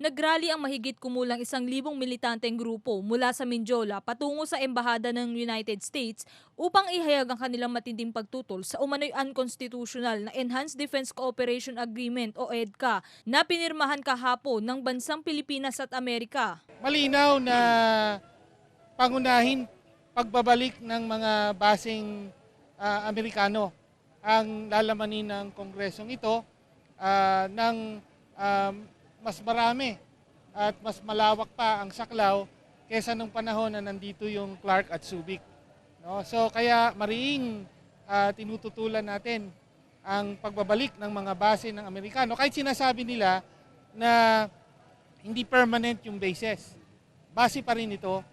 Nagrally ang mahigit kumulang isang libong militanteng grupo mula sa Mindiola patungo sa Embahada ng United States upang ihayag ang kanilang matinding pagtutol sa umano'y unconstitutional na Enhanced Defense Cooperation Agreement o EDCA na pinirmahan kahapon ng bansang Pilipinas at Amerika. malinaw na pangunahin pagbabalik ng mga basing ah, Amerikano ang lalamanin ng kongresong ito ah, ng um, mas marami at mas malawak pa ang saklaw kesa nung panahon na nandito yung Clark at Subic. No? So kaya mariing ah, tinututulan natin ang pagbabalik ng mga base ng Amerikano kahit sinasabi nila na hindi permanent yung bases. Base pa rin ito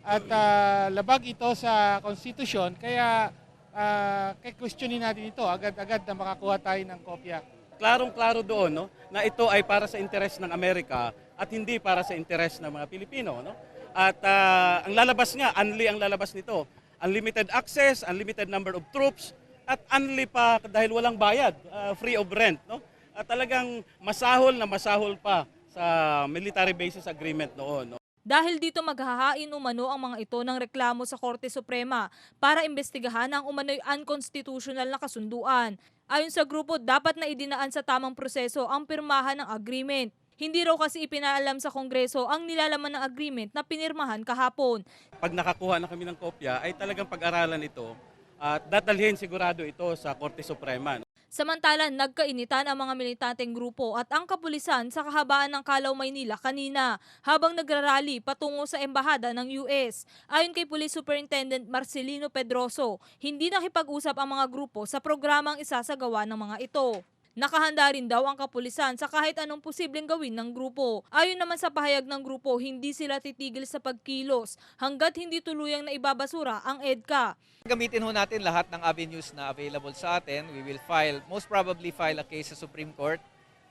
at ah, labag ito sa konstitusyon kaya uh, questionin natin ito agad-agad na makakuha tayo ng kopya. Klarong-klaro doon no, na ito ay para sa interes ng Amerika at hindi para sa interes ng mga Pilipino. No? At ah, ang lalabas nga, unli ang lalabas nito. Unlimited access, unlimited number of troops, at unli pa dahil walang bayad, ah, free of rent. No? At talagang masahol na masahol pa sa military basis agreement noon. No? Dahil dito maghahain umano ang mga ito ng reklamo sa Korte Suprema para imbestigahan ang umano'y unconstitutional na kasunduan. Ayon sa grupo, dapat na idinaan sa tamang proseso ang pirmahan ng agreement. Hindi raw kasi ipinaalam sa Kongreso ang nilalaman ng agreement na pinirmahan kahapon. Pag nakakuha na kami ng kopya, ay talagang pag-aralan ito at dadalhin sigurado ito sa Korte Suprema. Samantala, nagkainitan ang mga militanteng grupo at ang kapulisan sa kahabaan ng Kalaw, Maynila kanina habang nagrarally patungo sa embahada ng US. Ayon kay Police Superintendent Marcelino Pedroso, hindi nakipag-usap ang mga grupo sa programang isasagawa ng mga ito. Nakahanda rin daw ang kapulisan sa kahit anong posibleng gawin ng grupo. Ayon naman sa pahayag ng grupo, hindi sila titigil sa pagkilos hanggat hindi tuluyang naibabasura ang EDCA. Gamitin ho natin lahat ng avenues na available sa atin. We will file, most probably file a case sa Supreme Court.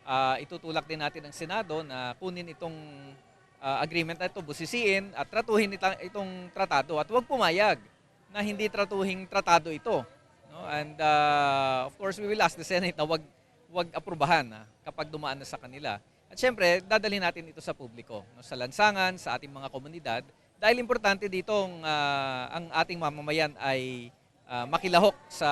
Ah, itutulak din natin ng Senado na kunin itong ah, agreement na ito, busisiin at tratuhin itong tratado at huwag pumayag na hindi tratuhing tratado ito. No? And ah, of course, we will ask the Senate na wag wag aprubahan ah, kapag dumaan na sa kanila. At syempre, dadalhin natin ito sa publiko, no? sa lansangan, sa ating mga komunidad. Dahil importante ditong ah, ang ating mamamayan ay ah, makilahok sa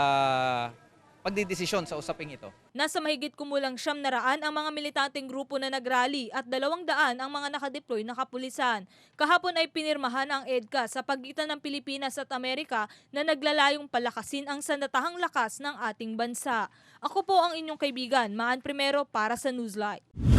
pagdidesisyon sa usaping ito. Nasa mahigit kumulang siyam na raan ang mga militanteng grupo na nagrally at dalawang daan ang mga nakadeploy na kapulisan. Kahapon ay pinirmahan ang EDCA sa pagitan ng Pilipinas at Amerika na naglalayong palakasin ang sandatahang lakas ng ating bansa. Ako po ang inyong kaibigan, Maan Primero para sa Newslight.